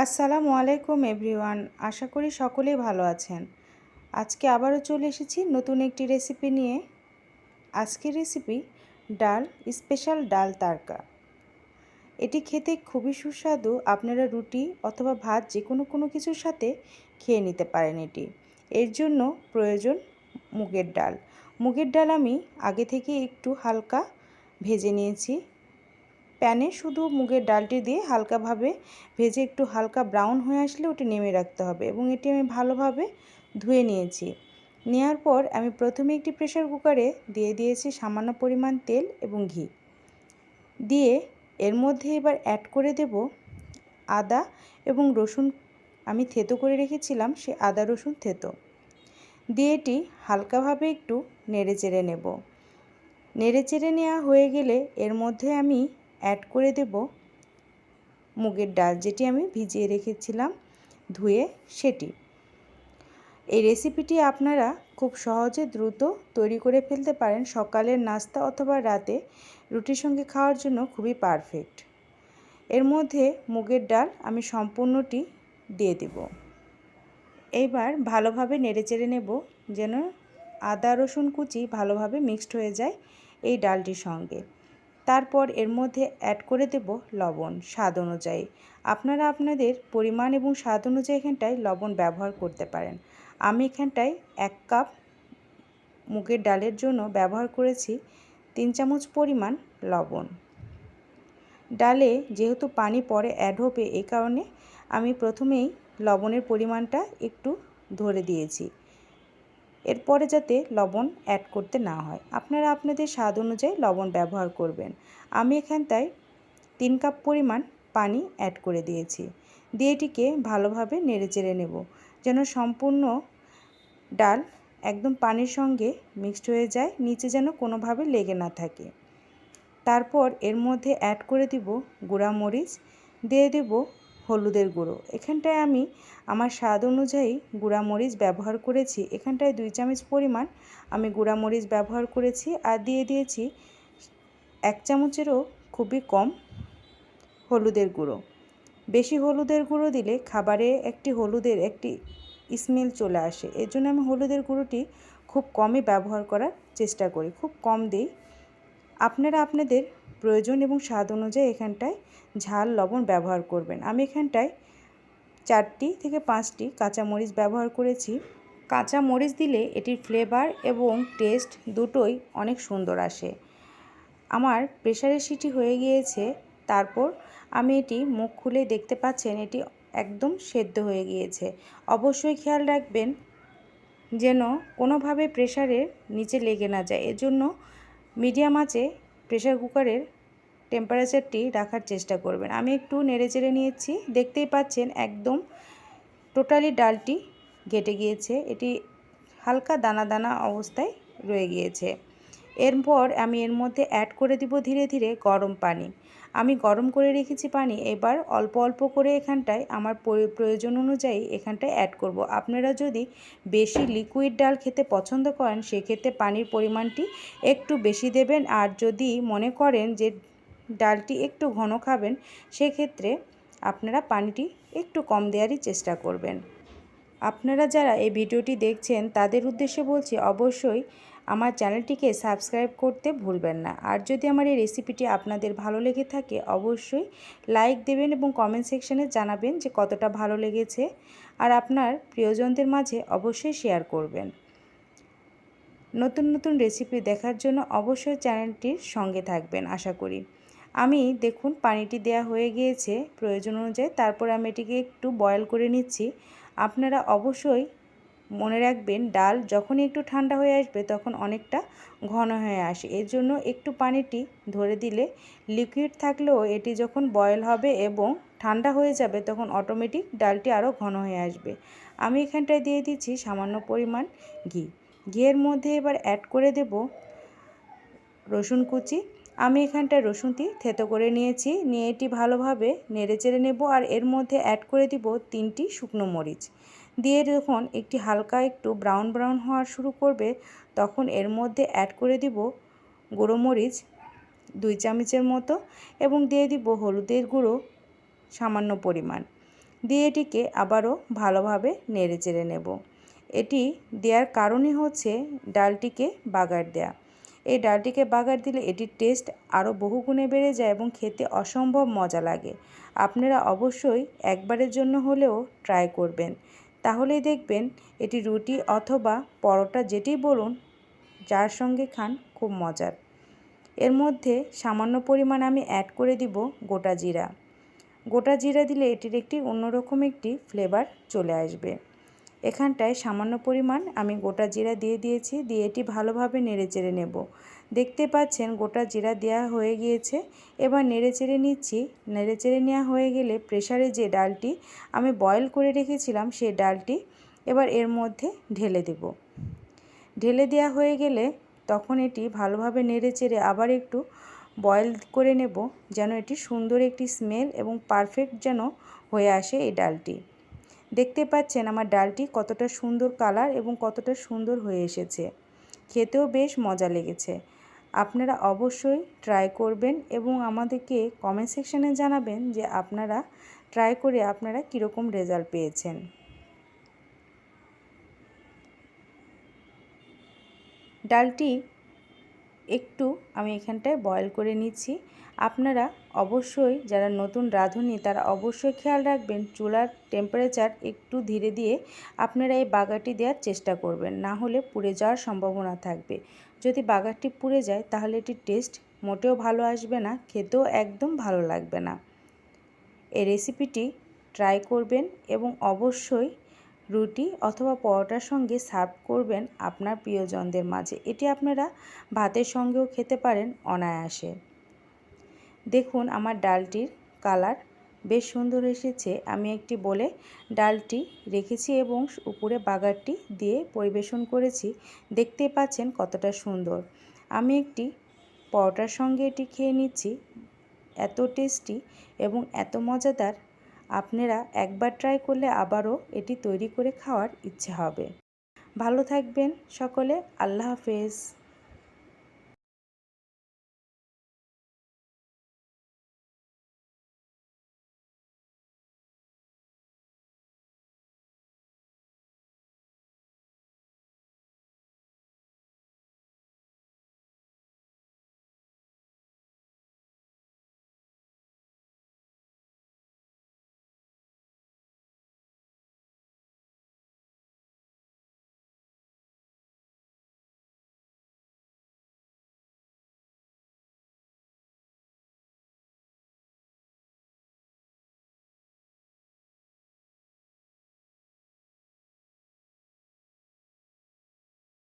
আসসালামু আলাইকুম এভরিওয়ান, আশা করি সকলেই ভালো আছেন। আজকে আবারও চলে এসেছি নতুন একটি রেসিপি নিয়ে। আজকের রেসিপি ডাল, স্পেশাল ডাল তারকা। এটি খেতে খুবই সুস্বাদু, আপনারা রুটি অথবা ভাত যে কোনো কোনো কিছুর সাথে খেয়ে নিতে পারেন এটি। এর জন্য প্রয়োজন মুগের ডাল। মুগের ডাল আমি আগে থেকে একটু হালকা ভেজে নিয়েছি। প্যানে শুধু মুগের ডালটি দিয়ে হালকাভাবে ভেজে একটু হালকা ব্রাউন হয়ে আসলে ওটি নেমে রাখতে হবে এবং এটি আমি ভালোভাবে ধুয়ে নিয়েছি। নেওয়ার পর আমি প্রথমে একটি প্রেশার কুকারে দিয়ে দিয়েছি সামান্য পরিমাণ তেল এবং ঘি। দিয়ে এর মধ্যে এবার অ্যাড করে দেব আদা এবং রসুন। আমি থেতো করে রেখেছিলাম, সে আদা রসুন থেতো। দিয়ে এটি হালকাভাবে একটু নেড়ে চেড়ে নেব। নেড়ে চেড়ে নেওয়া হয়ে গেলে এর মধ্যে আমি অ্যাড করে দেব মুগের ডাল যেটি আমি ভিজিয়ে রেখেছিলাম ধুয়ে সেটি। এই রেসিপিটি আপনারা খুব সহজে দ্রুত তৈরি করে ফেলতে পারেন সকালের নাস্তা অথবা রাতে রুটির সঙ্গে খাওয়ার জন্য খুবই পারফেক্ট এর মধ্যে মুগের ডাল আমি সম্পূর্ণটি দিয়ে দেব। এইবার ভালোভাবে নেড়েচেড়ে নেব যেন আদা রসুন কুচি ভালোভাবে মিক্সড হয়ে যায় এই ডালটির সঙ্গে। তারপর এর মধ্যে অ্যাড করে দেব লবণ, স্বাদ অনুযায়ী। আপনারা আপনাদের পরিমাণ এবং স্বাদ অনুযায়ী এখানটায় লবণ ব্যবহার করতে পারেন। আমি এখানটায় এক কাপ মুগের ডালের জন্য ব্যবহার করেছি তিন চামচ পরিমাণ লবণ। ডালে যেহেতু পানি পরে অ্যাড হবে এই কারণে আমি প্রথমেই লবণের পরিমাণটা একটু ধরে দিয়েছি। এরপরে যাতে লবণ অ্যাড করতে না হয়। আপনারা আপনাদের স্বাদ অনুযায়ী লবণ ব্যবহার করবেন। আমি এখানটায় তিন কাপ পরিমাণ পানি অ্যাড করে দিয়েছি। দিয়ে এটিকে ভালোভাবে নেড়ে চেড়ে নেব, যেন সম্পূর্ণ ডাল একদম পানির সঙ্গে মিক্সড হয়ে যায়, নিচে যেন কোনোভাবে লেগে না থাকে। তারপর এর মধ্যে অ্যাড করে দিব গুঁড়া মরিচ, দিয়ে দেব হলুদের গুঁড়ো। এখানটায় আমি আমার স্বাদ অনুযায়ী গুঁড়ামরিচ ব্যবহার করেছি। এখানটায় দুই চামচ পরিমাণ আমি গুঁড়ামরিচ ব্যবহার করেছি আর দিয়ে দিয়েছি এক চামচেরও খুবই কম হলুদের গুঁড়ো। বেশি হলুদের গুঁড়ো দিলে খাবারে একটি হলুদের একটি স্মেল চলে আসে। এর জন্য আমি হলুদের গুঁড়োটি খুব কমই ব্যবহার করার চেষ্টা করি। খুব কম দিই। আপনারা আপনাদের প্রয়োজন এবং স্বাদ অনুযায়ী এখানটায় ঝাল, লবণ ব্যবহার করবেন। আমি এখানটায় চারটি থেকে পাঁচটি কাঁচামরিচ ব্যবহার করেছি। কাঁচা মরিচ দিলে এটির ফ্লেভার এবং টেস্ট দুটোই অনেক সুন্দর আসে। আমার প্রেশারের সিটি হয়ে গিয়েছে, তারপর আমি এটি মুখ খুলে দেখতে পাচ্ছেন, এটি একদম সেদ্ধ হয়ে গিয়েছে। অবশ্যই খেয়াল রাখবেন যেন কোনোভাবে প্রেশারের নিচে লেগে না যায়। এজন্য মিডিয়াম আঁচে প্রেশার কুকারের টেম্পারেচারটি রাখার চেষ্টা করবেন। আমি একটু নেড়ে চেড়ে নিয়েছি। দেখতেই পাচ্ছেন একদম টোটালি ডালটি ঘেটে গিয়েছে। এটি হালকা দানা দানা অবস্থায় রয়ে গিয়েছে। এরপর আমি এর মধ্যে অ্যাড করে দিব ধীরে ধীরে গরম পানি। আমি গরম করে রেখেছি পানি, এবার অল্প অল্প করে এখানটায় আমার প্রয়োজন অনুযায়ী এখানটায় অ্যাড করব। আপনারা যদি বেশি লিকুইড ডাল খেতে পছন্দ করেন, সেক্ষেত্রে পানির পরিমাণটি একটু বেশি দেবেন আর যদি মনে করেন যে ডালটি একটু ঘন খাবেন, সেক্ষেত্রে আপনারা পানিটি একটু কম দেওয়ারই চেষ্টা করবেন আপনারা যারা এই ভিডিওটি দেখছেন, তাদের উদ্দেশ্যে বলছি, অবশ্যই আমার চ্যানেলটিকে সাবস্ক্রাইব করতে ভুলবেন না। আর যদি আমার এই রেসিপিটি আপনাদের ভালো লেগে থাকে, অবশ্যই লাইক দেবেন এবং কমেন্ট সেকশানে জানাবেন যে কতটা ভালো লেগেছে। আর আপনার প্রিয়জনদের মাঝে অবশ্যই শেয়ার করবেন। নতুন নতুন রেসিপি দেখার জন্য অবশ্যই চ্যানেলটির সঙ্গে থাকবেন, আশা করি। আমি, দেখুন, পানিটি দেয়া হয়ে গিয়েছে প্রয়োজন অনুযায়ী। তারপর আমি এটিকে একটু বয়ল করে নিচ্ছি। আপনারা অবশ্যই মনে রাখবেন, ডাল যখনই একটু ঠান্ডা হয়ে আসবে তখন অনেকটা ঘন হয়ে আসে। এর জন্য একটু পানিটি ধরে দিলে লিকুইড থাকলেও এটি যখন বয়েল হবে এবং ঠান্ডা হয়ে যাবে তখন অটোমেটিক ডালটি আরও ঘন হয়ে আসবে। আমি এখানটায় দিয়ে দিচ্ছি সামান্য পরিমাণ ঘি। ঘিয়ের মধ্যে এবার অ্যাড করে দেব রসুন কুচি। আমি এখানটায় রসুনটি থেতো করে নিয়েছি, নিয়ে এটি ভালোভাবে নেড়ে চেড়ে নেব আর এর মধ্যে অ্যাড করে দিব তিনটি শুকনো মরিচ। দিয়ে যখন একটি হালকা একটু ব্রাউন ব্রাউন হওয়া শুরু করবে, তখন এর মধ্যে অ্যাড করে দিব গুঁড়ো মরিচ, দুই চামচের মতো, এবং দিয়ে দিব হলুদের গুঁড়ো সামান্য পরিমাণ। দিয়ে এটিকে আবারও ভালোভাবে নেড়ে চেড়ে নেব। এটি দেওয়ার কারণই হচ্ছে ডালটিকে বাগার দেয়া। এই ডালটিকে বাগার দিলে এটির টেস্ট আরও বহুগুণে বেড়ে যায় এবং খেতে অসম্ভব মজা লাগে। আপনারা অবশ্যই একবারের জন্য হলেও ট্রাই করবেন। তাহলেই দেখবেন এটি রুটি অথবা পরোটা যেটি বলুন, যার সঙ্গে খান খুব মজার। এর মধ্যে সামান্য পরিমাণ আমি অ্যাড করে দিব গোটা জিরা। গোটা জিরা দিলে এটির একটি অন্যরকম একটি ফ্লেভার চলে আসবে। এখানটায় সামান্য পরিমাণ আমি গোটা জিরা দিয়ে দিয়েছি, দিয়ে এটি ভালোভাবে নেড়ে চেড়ে নেব। দেখতে পাচ্ছেন গোটা জিরা দেওয়া হয়ে গিয়েছে। এবার নেড়ে চেড়ে নিচ্ছি। নেড়ে চেড়ে নেওয়া হয়ে গেলে প্রেশারে যে ডালটি আমি বয়েল করে রেখেছিলাম সেই ডালটি এবার এর মধ্যে ঢেলে দেব। ঢেলে দেওয়া হয়ে গেলে তখন এটি ভালোভাবে নেড়ে চেড়ে আবার একটু বয়েল করে নেব, যেন এটি সুন্দর একটি স্মেল এবং পারফেক্ট যেন হয়ে আসে এই ডালটি। দেখতে পাচ্ছেন আমার ডালটি কতটা সুন্দর কালার এবং কতটা সুন্দর হয়ে এসেছে। খেতেও বেশ মজা লেগেছে। আপনারা অবশ্যই ট্রাই করবেন এবং আমাদেরকে কমেন্ট সেকশানে জানাবেন যে আপনারা ট্রাই করে আপনারা কীরকম রেজাল্ট পেয়েছেন। ডালটি একটু আমি এখানটায় বয়েল করে নিচ্ছি। আপনারা অবশ্যই, যারা নতুন রাঁধুনি, তারা অবশ্যই খেয়াল রাখবেন চুলার টেম্পারেচার একটু ধীরে দিয়ে আপনারা এই বাগারটি দেওয়ার চেষ্টা করবেন, না হলে পুড়ে যাওয়ার সম্ভাবনা থাকবে। যদি বাগারটি পুড়ে যায়, তাহলে এটির টেস্ট মোটেও ভালো আসবে না, খেতেও একদম ভালো লাগবে না। এই রেসিপিটি ট্রাই করবেন এবং অবশ্যই রুটি অথবা পরোটার সঙ্গে সার্ভ করবেন আপনার প্রিয়জনদের মাঝে। এটি আপনারা ভাতের সঙ্গেও খেতে পারেন অনায়াসে। দেখুন, আমার ডালটির কালার বেশ সুন্দর এসেছে। আমি একটি বলে ডালটি রেখেছি এবং উপরে বাগারটি দিয়ে পরিবেশন করেছি। দেখতে পাচ্ছেন কতটা সুন্দর। আমি একটি পরোটার সঙ্গে এটি খেয়ে নিচ্ছি। এত টেস্টি এবং এত মজাদার আপনারা একবার ট্রাই করলে আবারও এটি তৈরি করে খাওয়ার ইচ্ছে হবে। ভালো থাকবেন সকলে, আল্লাহ হাফেজ।